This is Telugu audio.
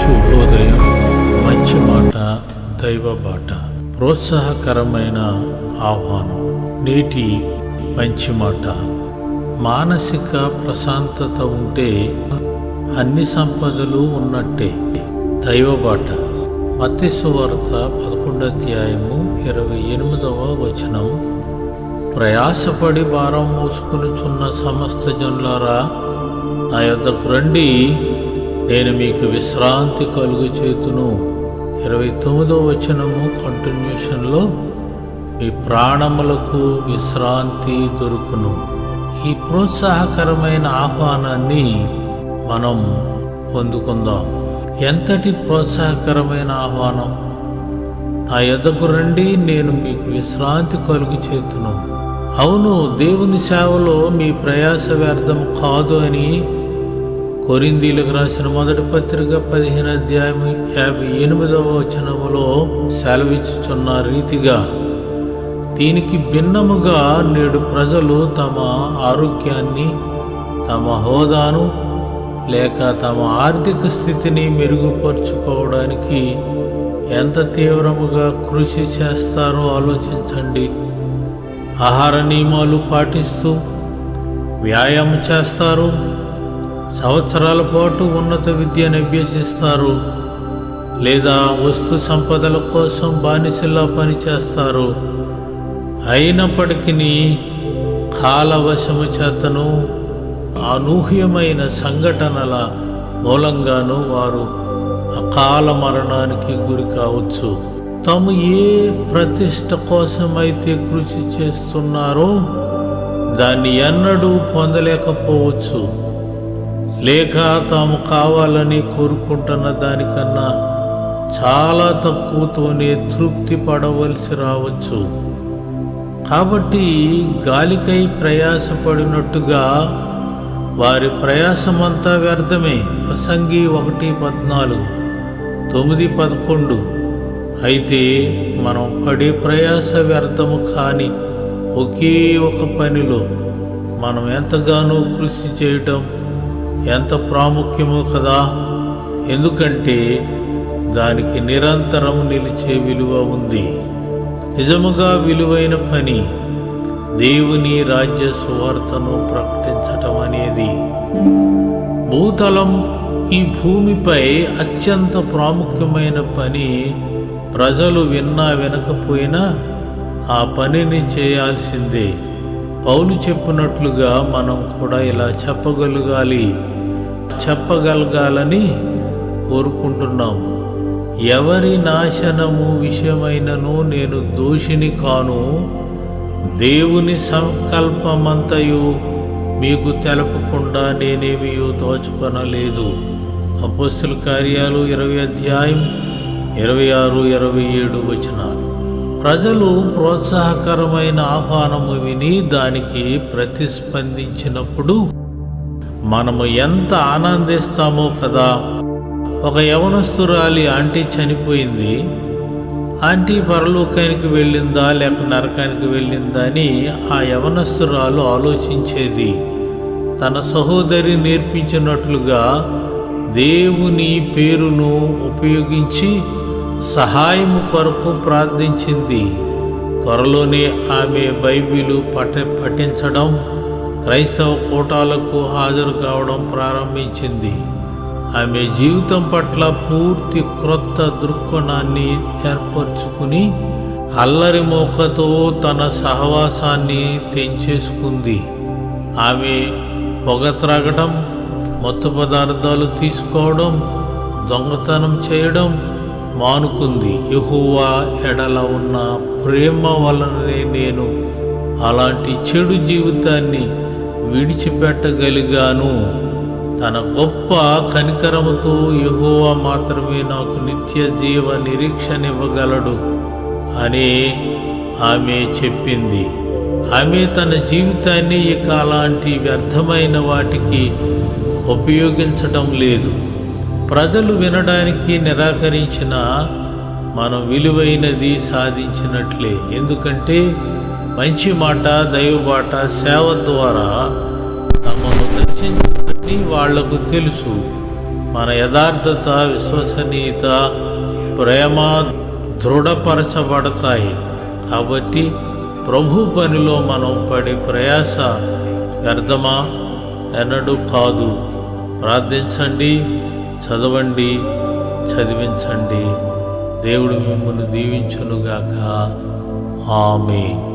శుభోదయం మంచి మాట దైవ బాట. ప్రోత్సాహకరమైన ఆహ్వానం నేటి మంచి మాట. మానసిక ప్రశాంతత ఉంటే అన్ని సంపదలు ఉన్నట్టే. దైవ బాట. మత్స్సు వార్త పదకొండు అధ్యాయము ఇరవై ఎనిమిదవ వచనం. ప్రయాసపడి భారం మోసుకునిచున్న సమస్త జనులారా నా యొద్దకు రండి. నేను మీకు విశ్రాంతి కలుగు చేతును. ఇరవై తొమ్మిదో వచనము కంటిన్యూషన్లో మీ ప్రాణములకు విశ్రాంతి దొరుకును. ఈ ప్రోత్సాహకరమైన ఆహ్వానాన్ని మనం పొందుకుందాం. ఎంతటి ప్రోత్సాహకరమైన ఆహ్వానం? నా యొద్దకు రండి నేను మీకు విశ్రాంతి కలుగు చేతును. అవును దేవుని సేవలో మీ ప్రయాస వ్యర్థం కాదు అని కొరిందీలకు రాసిన మొదటి పత్రిక పదిహేను అధ్యాయం యాభై ఎనిమిదవ వచనములో సెలవిచ్చుచున్న రీతిగా దీనికి భిన్నముగా నేడు ప్రజలు తమ ఆరోగ్యాన్ని తమ హోదాను లేక తమ ఆర్థిక స్థితిని మెరుగుపరుచుకోవడానికి ఎంత తీవ్రముగా కృషి చేస్తారో ఆలోచించండి. ఆహార నియమాలు పాటిస్తూ వ్యాయామం చేస్తారు. సంవత్సరాల పాటు ఉన్నత విద్యను అభ్యసిస్తారు. లేదా వస్తు సంపదల కోసం బానిసల్లా పనిచేస్తారు. అయినప్పటికీ కాలవశము చేతను అనూహ్యమైన సంఘటనల మూలంగాను వారు అకాల మరణానికి గురి కావచ్చు. తాము ఏ ప్రతిష్ట కోసమైతే కృషి చేస్తున్నారో దాన్ని ఎన్నడూ పొందలేకపోవచ్చు. లేక తాము కావాలని కోరుకుంటున్న దానికన్నా చాలా తక్కువతోనే తృప్తి పడవలసి రావచ్చు. కాబట్టి గాలికై ప్రయాసపడినట్టుగా వారి ప్రయాసమంతా వ్యర్థమే. ప్రసంగి ఒకటి పద్నాలుగు తొమ్మిది పదకొండు. అయితే మనం పడే ప్రయాస వ్యర్థము కాని ఒకే ఒక పనిలో మనం ఎంతగానో కృషి చేయటం ఎంత ప్రాముఖ్యమో కదా? ఎందుకంటే దానికి నిరంతరం నిలిచే విలువ ఉంది. నిజముగా విలువైన పని దేవుని రాజ్య సువార్తను ప్రకటించటం అనేది. భూతలం ఈ భూమిపై అత్యంత ప్రాముఖ్యమైన పని ప్రజలు విన్నా వినకపోయినా ఆ పనిని చేయాల్సిందే. పౌలు చెప్పినట్లుగా మనం కూడా ఇలా చెప్పగలగాలి చెప్పగలగాలని కోరుకుంటున్నాం. ఎవరి నాశనము విషయమైనను నేను దోషిని కాను దేవుని సంకల్పమంతయు మీకు తెలపకుండా నేనేమీ దోచుకొనలేదు. అపోస్తుల కార్యాలు ఇరవై అధ్యాయం ఇరవై ఆరు ఇరవై ఏడు వచనాలు. ప్రజలు ప్రోత్సాహకరమైన ఆహ్వానము విని దానికి ప్రతిస్పందించినప్పుడు మనము ఎంత ఆనందిస్తామో కదా. ఒక యవనస్తురాలి ఆంటీ చనిపోయింది. ఆంటీ పరలోకానికి వెళ్ళిందా లేక నరకానికి వెళ్ళిందా అని ఆ యవనస్తురాలు ఆలోచించేది. తన సహోదరి నేర్పించినట్లుగా దేవుని పేరును ఉపయోగించి సహాయము కొరకు ప్రార్థించింది. త్వరలోనే ఆమె బైబిలు పఠ పఠించడం క్రైస్తవ కూటాలకు హాజరు కావడం ప్రారంభించింది. ఆమె జీవితం పట్ల పూర్తి క్రొత్త దృక్కోణాన్ని ఏర్పరచుకుని అల్లరి మోకతో తన సహవాసాన్ని తెంచేసుకుంది. ఆమె పొగ త్రాగడం మత్తు పదార్థాలు తీసుకోవడం దొంగతనం చేయడం మానుకుంది. యహువా ఎడల ఉన్న ప్రేమ వలననే నేను అలాంటి చెడు జీవితాన్ని విడిచిపెట్టగలిగాను. తన గొప్ప కనికరముతో యహోవా మాత్రమే నాకు నిత్య జీవ నిరీక్షణ ఇవ్వగలడు అని ఆమె చెప్పింది. ఆమె తన జీవితాన్ని ఇక అలాంటి వ్యర్థమైన వాటికి ఉపయోగించడం లేదు. ప్రజలు వినడానికి నిరాకరించిన మనం విలువైనది సాధించినట్లే. ఎందుకంటే మంచి మాట దైవబాట సేవ ద్వారా తమను రక్షించాలని వాళ్ళకు తెలుసు. మన యథార్థత విశ్వసనీయత ప్రేమ దృఢపరచబడతాయి. కాబట్టి ప్రభు పనిలో మనం పడే ప్రయాస వ్యర్థమా? ఎన్నడూ కాదు. ప్రార్థించండి. చదవండి చదివించండి. దేవుడు మిమ్మల్ని దీవించునుగాక. ఆమె